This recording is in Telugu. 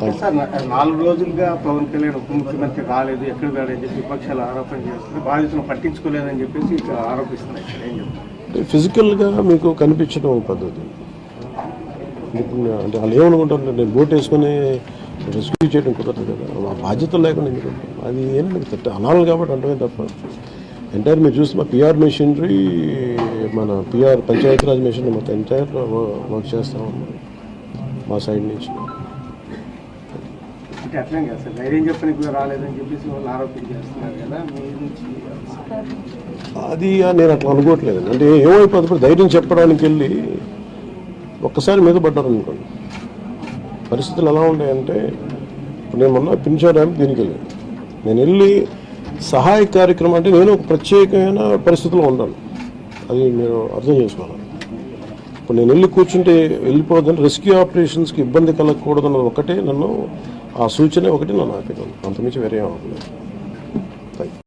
సార్ నా- నాలుగు రోజులుగా పవన్ కళ్యాణ్ ఉప ముఖ్యమంత్రి రాలేదు ఎక్కడ రాలేదని చెప్పి విపక్షాలు ఆరోపణ చేస్తున్నాయి బాధితులను పట్టించుకోలేదని చెప్పేసి ఆరోపిస్తున్నాయి ఫిజికల్గా మీకు కనిపించడం ఒక పద్ధతి. అంటే వాళ్ళు ఏమనుకుంటారు నేను బోట్ వేసుకొని రెస్క్యూ చేయడం కుదరదు కదా. ఆ బాధ్యత లేకుండా ఎందుకు? అది ఏం లేదు. అనాలి కాబట్టి అంటే తప్ప. ఎంటైర్ మీరు చూస్తే మా పిఆర్ మెషినరీ మన పిఆర్ పంచాయతీరాజ్ మెషినరీ మొత్తం ఎంటైర్ వర్క్ చేస్తా ఉన్నాం. మా సైడ్ నుంచి. అంటే అట్లేం కదా సార్. ధైర్యం చెప్పడానికి కూడా రాలేదని చెప్పేసి వాళ్ళు ఆరోపణ చేస్తున్నారు కదా. మీ నుంచి అది నేను అట్లా అనుకోవట్లేదు. అంటే ఏమైపోతుంది? ఇప్పుడు ధైర్యం చెప్పడానికి వెళ్ళి ఒక్కసారి మీద పడ్డారు అనుకోండి. పరిస్థితులు ఎలా ఉంటాయంటే ఇప్పుడు నేను మొన్న పింఛా డ్యామ్ దీనికి వెళ్ళాను. నేను వెళ్ళి సహాయ కార్యక్రమం అంటే నేను ఒక ప్రత్యేకమైన పరిస్థితిలో ఉన్నాను. అది మీరు అర్థం చేసుకోవాలి. ఇప్పుడు నేను వెళ్ళి కూర్చుంటే వెళ్ళిపోదని రెస్క్యూ ఆపరేషన్స్కి ఇబ్బంది కలగకూడదన్నది ఒకటే నన్ను ఆ సూచన ఒకటి నన్ను ఆపేదాను అంతమించి వేరే ఏం అవ్వలేదు